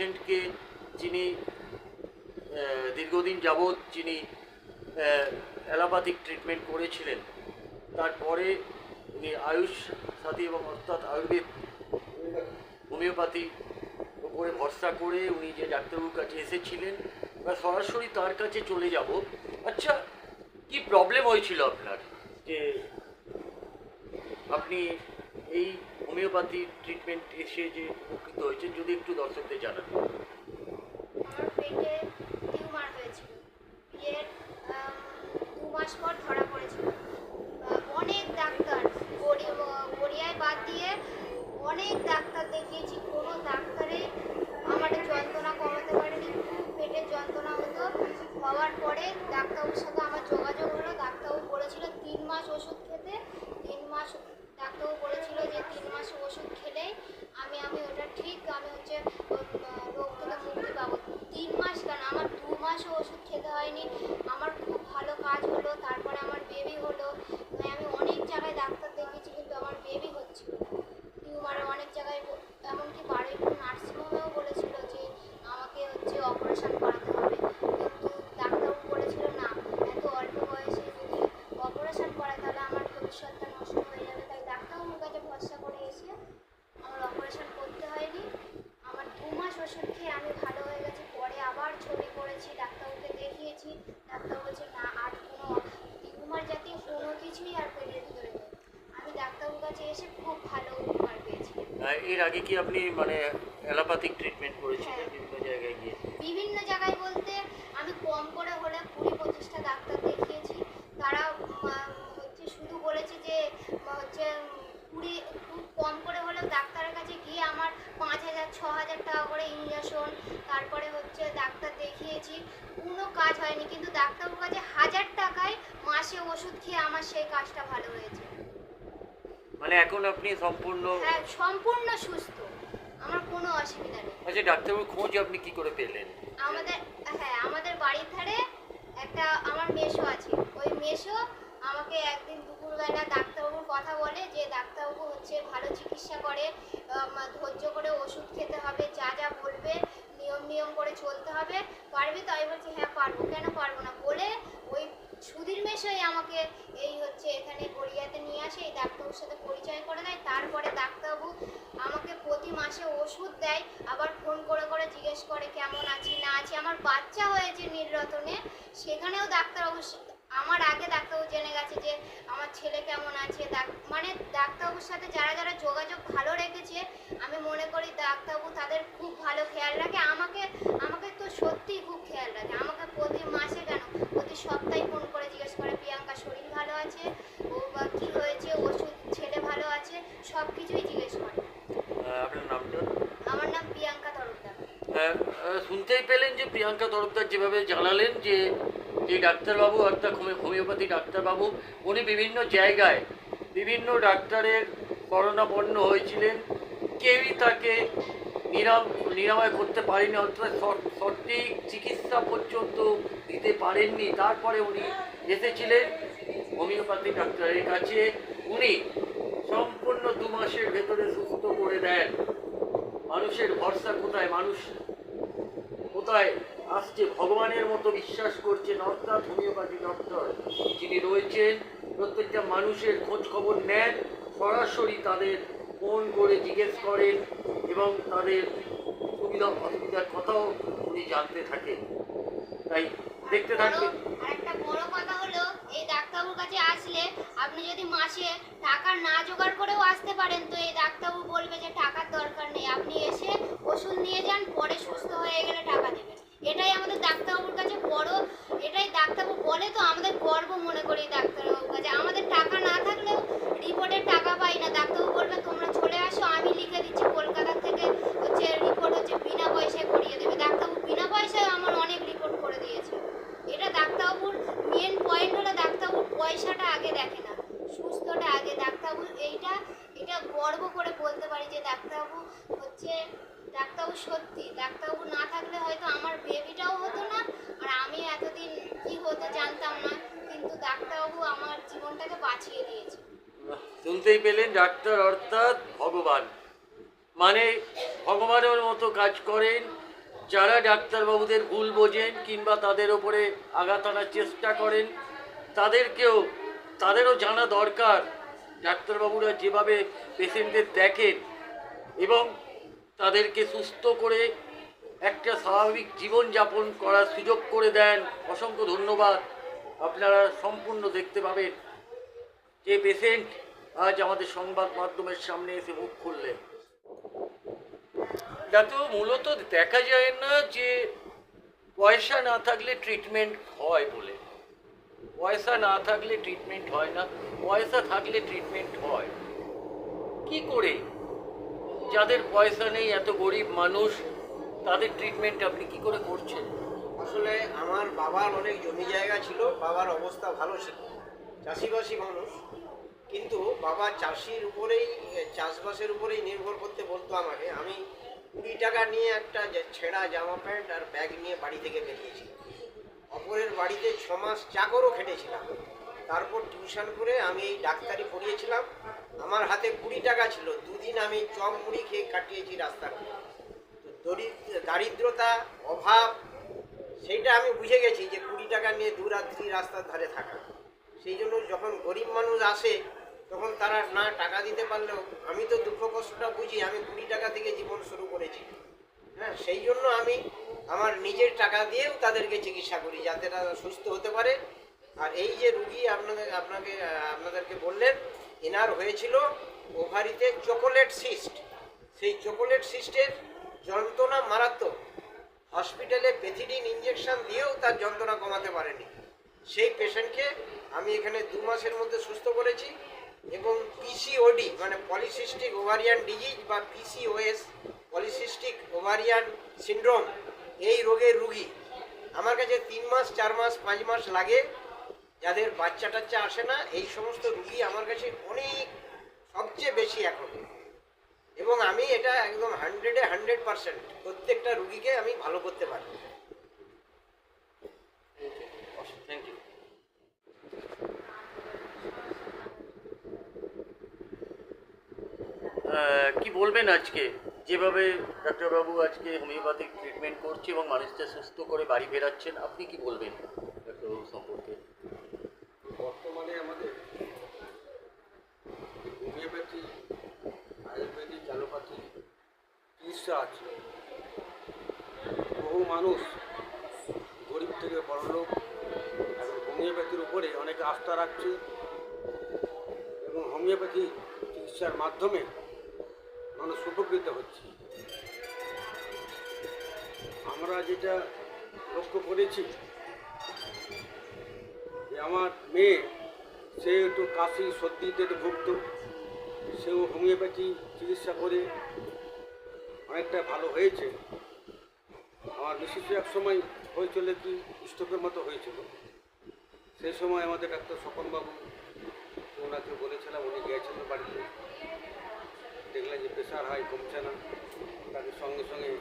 পেশেন্টকে যিনি দীর্ঘদিন যাবৎ যিনি অ্যালোপ্যাথিক ট্রিটমেন্ট করেছিলেন, তারপরে উনি আয়ুষ সাথী এবং অর্থাৎ আয়ুর্বেদ হোমিওপ্যাথি উপরে ভরসা করে উনি যে ডাক্তারবাবুর কাছে এসেছিলেন বা সরাসরি তার কাছে চলে যাব। আচ্ছা কি প্রবলেম হয়েছিল আপনার? যে আপনি এই হোমিওপ্যাথি ট্রিটমেন্ট এসে যে উপকৃত হয়েছেন যদি একটু দর্শকদের জানান। আমার পেটে হয়েছিল। দু মাস পর ধরা পড়েছিল। অনেক ডাক্তার গড়ি- গড়িয়ায় বাদ দিয়ে অনেক ডাক্তার দেখিয়েছি। কোনো ডাক্তারে আমার যন্ত্রণা কমাতে পারেনি। খুব পেটের যন্ত্রণা হতো। হওয়ার পরে ডাক্তারবাবুর সাথে আমার যোগাযোগ হলো। ডাক্তারবাবু বলেছিল তিন মাস ওষুধ খেতে, তিন মাস ডাক্তারবাবু বলেছিল যে তিন মাস ওষুধ খেলে আমি আমি ওটা ঠিক, আমি হচ্ছে রোগ থেকে মুক্তি পাবো। তিন মাস কেন? আমার দু মাসও ওষুধ খেতে হয়নি আমার খুব ভালো কাজ হলো তারপরে আমার বেবি হলো মানে আমি অনেক জায়গায় ডাক্তার দেখিয়েছি কিন্তু আমার বেবি হচ্ছিল না টিউমারে অনেক জায়গায় ব- এমনকি বারুইপুর নার্সিংহোমেও বলেছিল যে আমাকে হচ্ছে অপারেশন করাতে হবে কিন্তু ডাক্তারবাবু বলেছিল না এত অল্প বয়সে যদি অপারেশন করায় তাহলে আমার ভবিষ্যৎটা নষ্ট হয়ে যাবে তাই ডাক্তারবাবুর কাছে ভরসা করে এসে আমার অপারেশন করতে হয়নি আমার দু মাস ওষুধ খেয়ে আমি ভালো হয়ে গেছি পরে আবার ছবি করেছি ডাক্তারবাবুকে দেখিয়েছি ডাক্তার বলছে না আর কোনো টিউমার জাতীয় কোনো কিছুই আর পেটের ভিতরে নেই আমি ডাক্তারবাবুর কাছে এসে খুব ভালো উপকার পেয়েছি আহ, এর আগে কি আপনি মানে অ্যালোপ্যাথিক ট্রিটমেন্ট করেছিলেন। বিভিন্ন জায়গায় গিয়ে? বিভিন্ন জায়গায় বলতে আমি কম করে হলে কুড়ি পঁচিশটা ডাক্তার দেখিয়েছি। তারা হচ্ছে শুধু বলেছে যে হচ্ছে কুড়ি, খুব কম করে হলেও ডাক্তারের কাছে গিয়ে আমার পাঁচ হাজার, ছ হাজার টাকা করে ইঞ্জেকশন তারপরে হচ্ছে ডাক্তার দেখিয়েছি। কোনো কাজ হয়নি, কিন্তু ডাক্তারবাবুর কাছে হাজার টাকায় মাসে ওষুধ খেয়ে আমার সেই কাজটা ভালো হয়েছে। মানে এখন আপনি সম্পূর্ণ হ্যাঁ সম্পূর্ণ সুস্থ। আমার কোনো অসুবিধা নেই। আচ্ছা ডাক্তারবাবুর খোঁজ আপনি কি করে পেলেন? আমাদের হ্যাঁ আমাদের বাড়ির ধারে একটা আমার মেশো আছে। ওই মেশো আমাকে একদিন দুপুরবেলা ডাক্তারবাবুর কথা বলে যে ডাক্তারবাবু হচ্ছে ভালো চিকিৎসা করে। ধৈর্য করে ওষুধ খেতে হবে যা যা বলবে নিয়ম নিয়ম করে চলতে হবে। পারবি তো? আমি বলছি হ্যাঁ পারব। কেন পারব না? বলে ওই সুধীর মেশোই আমাকে এই হচ্ছে এখানে গড়িয়াতে নিয়ে আসে, এই ডাক্তারবাবুর সাথে পরিচয় করে দেয়। তারপরে ডাক্তারবাবু আমাকে প্রতি মাসে ওষুধ দেয়, আবার ফোন করে করে জিজ্ঞেস করে কেমন আছি, না আছি। আমার বাচ্চা হয়েছে নীলরতনে সেখানেও ডাক্তারবাবু আমার আগে ডাক্তারবাবু জেনে গেছে যে আমার ছেলে কেমন আছে। মানে ডাক্তারবাবুর সাথে যারা যারা যোগাযোগ ভালো রেখেছে, আমি মনে করি ডাক্তারবাবু তাদের খুব ভালো খেয়াল রাখে। আমাকে আমাকে তো সত্যিই খুব খেয়াল রাখে আমাকে প্রতি মাসে কেন প্রতি সপ্তাহে ফোন করে জিজ্ঞেস করে প্রিয়াঙ্কা শরীর ভালো আছে ও বা কী হয়েছে ওষুধ ছেলে ভালো আছে সব কিছুই জিজ্ঞেস করে আহ, আপনার নামটা আমার নাম প্রিয়াঙ্কা তরফদার আহ, আহ, শুনতেই পেলেন যে প্রিয়াঙ্কা তরফদার যেভাবে জানালেন যে যে ডাক্তারবাবু অর্থাৎ হোমি- হোমিওপ্যাথি ডাক্তারবাবু, উনি বিভিন্ন জায়গায় বিভিন্ন ডাক্তারের করোনাপন্ন হয়েছিলেন। কেউই তাকে নিরাম নিরাময় করতে পারেনি, অর্থাৎ সঠ- সঠিক চিকিৎসা পর্যন্ত দিতে পারেননি। তারপরে উনি এসেছিলেন হোমিওপ্যাথি ডাক্তারের কাছে। উনি সম্পূর্ণ দু মাসের ভেতরে সুস্থ করে দেন। মানুষের ভরসা কোথায়? মানুষ কোথায় আসছে? ভগবানের মতো বিশ্বাস করছেন অর্থাৎ হোমিওপ্যাথি ডক্টর। যিনি রয়েছেন প্রত্যেকটা মানুষের খোঁজ খবর নেন সরাসরি তাদের ফোন করে জিজ্ঞেস করেন এবং তাদের সুবিধা অসুবিধার কথাও উনি জানতে থাকেন। তাই দেখতে থাকবেন। একটা বড় কথা হলো এই ডাক্তারবাবুর কাছে আসলে আপনি যদি মাসে টাকা না জোগাড় করেও আসতে পারেন তো এই ডাক্তারবাবু বলবে যে টাকার দরকার নেই। আপনি এসে ওষুধ নিয়ে যান, পরে সুস্থ হয়ে গেলে টাকা দেবেন। এটাই আমাদের ডাক্তারবাবুর কাছে বড়, এটাই ডাক্তারবাবু বলে তো আমাদের গর্ব মনে করি ডাক্তারবাবুর কাছে। আমাদের টাকা না থাকলেও রিপোর্টের টাকা পাই না ডাক্তারবাবু বলবে তোমরা চলে আসো আমি লিখে দিচ্ছি কলকাতা থেকে হচ্ছে রিপোর্ট হচ্ছে বিনা পয়সায় করিয়ে দেবে ডাক্তারবাবু বিনা পয়সায় আমার অনেক রিপোর্ট করে দিয়েছে এটা ডাক্তারবাবুর মেন পয়েন্ট হলো ডাক্তারবাবুর পয়সাটা আগে দেখে না সুস্থটা আগে ডাক্তারবাবু এইটা এটা গর্ব করে বলতে পারি যে ডাক্তারবাবু হচ্ছে ডাক্তারবাবু, সত্যি, ডাক্তারবাবু না থাকলে হয়তো আমার বেবিটাও হতো না, আর আমি এতদিন কি হতো জানতাম না, কিন্তু ডাক্তারবাবু আমার জীবনটাকে বাঁচিয়ে দিয়েছে। শুনতেই পেলেন ডাক্তার, অর্থাৎ ভগবান। মানে ভগবানের মতো কাজ করেন, যারা ডাক্তারবাবুদের ভুল বোঝেন কিংবা তাদের ওপরে আঘাত আনার চেষ্টা করেন, তাদেরকেও, তাদেরও জানা দরকার। ডাক্তারবাবুরা যেভাবে পেশেন্টদের দেখেন এবং তাদেরকে সুস্থ করে একটা স্বাভাবিক জীবনযাপন করার সুযোগ করে দেন। অসংখ্য ধন্যবাদ। আপনারা সম্পূর্ণ দেখতে পাবেন যে পেশেন্ট আজ আমাদের সংবাদ মাধ্যমের সামনে এসে মুখ খুললেন। ডাক্তার মূলত দেখা যায় না যে পয়সা না থাকলে ট্রিটমেন্ট হয় বলে। পয়সা না থাকলে ট্রিটমেন্ট হয় না। পয়সা থাকলে ট্রিটমেন্ট হয়। কি করে? যাদের পয়সা নেই, এত গরিব মানুষ, তাদের ট্রিটমেন্ট আপনি কি করে করছেন? আসলে আমার বাবার অনেক জমি জায়গা ছিল, বাবার অবস্থা ভালো ছিল, চাষিবাসী মানুষ। কিন্তু বাবা চাষির উপরেই, চাষবাসের উপরেই নির্ভর করতে বলতো আমাকে। আমি কুড়ি টাকা নিয়ে একটা ছেঁড়া জামা প্যান্ট আর ব্যাগ নিয়ে বাড়ি থেকে বেরিয়েছি। অপরের বাড়িতে ছ মাস চাকরও খেটেছিলাম। তারপর টিউশন করে আমি এই ডাক্তারি পড়িয়েছিলাম। আমার হাতে কুড়ি টাকা ছিল। দুদিন আমি চপ মুড়ি খেয়ে কাটিয়েছি রাস্তার তো দরিদ্র, দারিদ্রতা, অভাব, সেইটা আমি বুঝে গেছি যে কুড়ি টাকা নিয়ে দু রাত্রি রাস্তার ধারে থাকা। সেই জন্য যখন গরিব মানুষ আসে, তখন তারা না টাকা দিতে পারলেও আমি তো দুঃখ কষ্টটা বুঝি, আমি কুড়ি টাকা থেকে জীবন শুরু করেছি। হ্যাঁ সেই জন্য আমি আমার নিজের টাকা দিয়েও তাদেরকে চিকিৎসা করি যাতে তারা সুস্থ হতে পারে। আর এই যে রুগী আপনাদের, আপনাকে, আপনাদেরকে বললেন, এনার হয়েছিল ওভারিতে চকোলেট সিস্ট। সেই চকোলেট সিস্টের যন্ত্রণা মারাত্মক। হসপিটালে পেথিডিন ইঞ্জেকশন দিয়েও তার যন্ত্রণা কমাতে পারেনি। সেই পেশেন্টকে আমি এখানে দু মাসের মধ্যে সুস্থ করেছি এবং পিসিওডি মানে পলিসিস্টিক ওভারিয়ান ডিজিজ বা পিসিওএস পলিসিস্টিক ওভারিয়ান সিন্ড্রোম, এই রোগের রুগী। আমার কাছে তিন মাস, চার মাস, পাঁচ মাস লাগে। যাদের বাচ্চা টাচ্চা আসে না, এই সমস্ত রুগী আমার কাছে অনেক সবচেয়ে বেশি এখন এবং আমি এটা একদম হান্ড্রেডে হান্ড্রেড পার্সেন্ট প্রত্যেকটা রুগীকে আমি ভালো করতে পারি। থ্যাংক ইউ কি বলবেন আজকে? যেভাবে ডাক্তারবাবু আজকে হোমিওপ্যাথিক ট্রিটমেন্ট করছে এবং মানুষদের সুস্থ করে বাড়ি ফেরাচ্ছেন, আপনি কি বলবেন ডাক্তারবাবু সম্পর্কে বর্তমানে আমাদের হোমিওপ্যাথি আয়ুর্বেদিক অ্যালোপ্যাথি চিকিৎসা আছে বহু মানুষ গরিব থেকে বড় লোক এখন হোমিওপ্যাথির উপরে অনেকে আস্থা রাখছে এবং হোমিওপ্যাথি চিকিৎসার মাধ্যমে মানুষ উপকৃত হচ্ছে। আমরা যেটা লক্ষ্য করেছি যে আমার মেয়ে, সে একটু কাশি সর্দিতে ভুগত সেও হোমিওপ্যাথি চিকিৎসা করে অনেকটা ভালো হয়েছে। আমার বিশেষ এক সময় হয়েছিল কি স্ট্রোকের মতো হয়েছিল সেই সময় আমাদের ডাক্তার স্বপনবাবু ওনাকে বলেছিলাম, উনি গিয়েছিলেন বাড়িতে। দেখলেন যে প্রেশার হাই, কমছে না। তাকে সঙ্গে সঙ্গে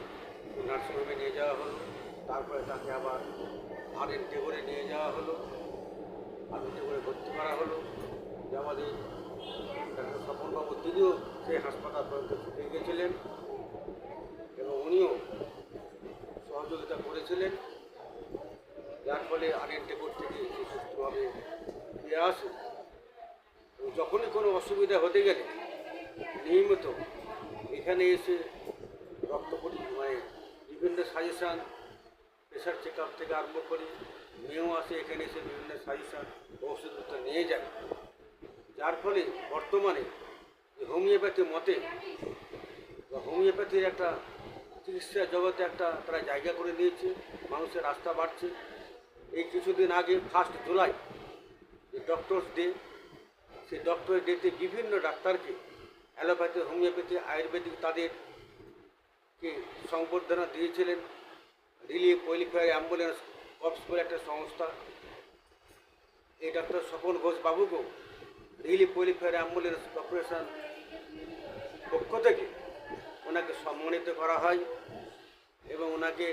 নার্সিংহোমে নিয়ে যাওয়া হলো। তারপরে তাকে আবার আর করে নিয়ে যাওয়া হলো। আদমিতে করে ভর্তি করা হলো। যে আমাদের ডাক্তার স্বপনবাবু, তিনিও সেই হাসপাতাল পর্যন্ত ছুটে গিয়েছিলেন এবং উনিও সহযোগিতা করেছিলেন। যার ফলে আরেন টেকর থেকে সুস্থভাবে ফিরে আসে। এবং যখনই কোনো অসুবিধা হতে গেলে নিয়মিত এখানে এসে রক্ত মানে বিভিন্ন সাজেশান, প্রেশার চেক আপ থেকে আরম্ভ করে মেয়েও আসে, এখানে এসে বিভিন্ন সাজেশান ওষুধপত্র নিয়ে যায়। যার ফলে বর্তমানে হোমিওপ্যাথি মতে বা হোমিওপ্যাথির একটা চিকিৎসা জগতে একটা তারা জায়গা করে নিয়েছে, মানুষের রাস্তা বাড়ছে। এই কিছুদিন আগে ফার্স্ট জুলাই যে ডক্টরস ডে সেই ডক্টরের ডেতে বিভিন্ন ডাক্তারকে অ্যালোপ্যাথি, হোমিওপ্যাথি, আয়ুর্বেদিক তাদেরকে সংবর্ধনা দিয়েছিলেন। রিলিফ ওয়েলফেয়ার অ্যাম্বুলেন্স, কপস বলে একটা সংস্থা। এই ডাক্তার স্বপন ঘোষ বাবুকেও রিলিফ ওয়েলফেয়ার অ্যাম্বুলেন্স কর্পোরেশন পক্ষ থেকে ওনাকে সম্মানিত করা হয় এবং ওনাকে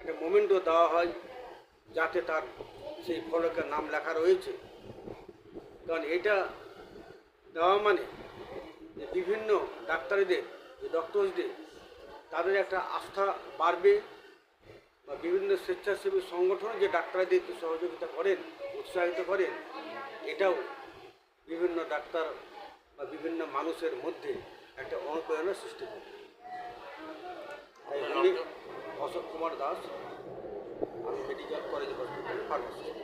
একটা মোমেন্টও দেওয়া হয় যাতে তার সেই ফলকের নাম লেখা রয়েছে। কারণ এটা দেওয়া মানে যে বিভিন্ন ডাক্তারদের, যে ডক্টরসদের, তাদের একটা আস্থা বাড়বে বা বিভিন্ন স্বেচ্ছাসেবী সংগঠন যে ডাক্তারদেরকে সহযোগিতা করেন, উৎসাহিত করেন, এটাও বিভিন্ন ডাক্তার বা বিভিন্ন মানুষের মধ্যে একটা অনুপ্রেরণার সৃষ্টি করে তাই আমি অশোক কুমার দাস। আমি মেডিকেল কলেজ হসপিটাল ফার্মাসিস্ট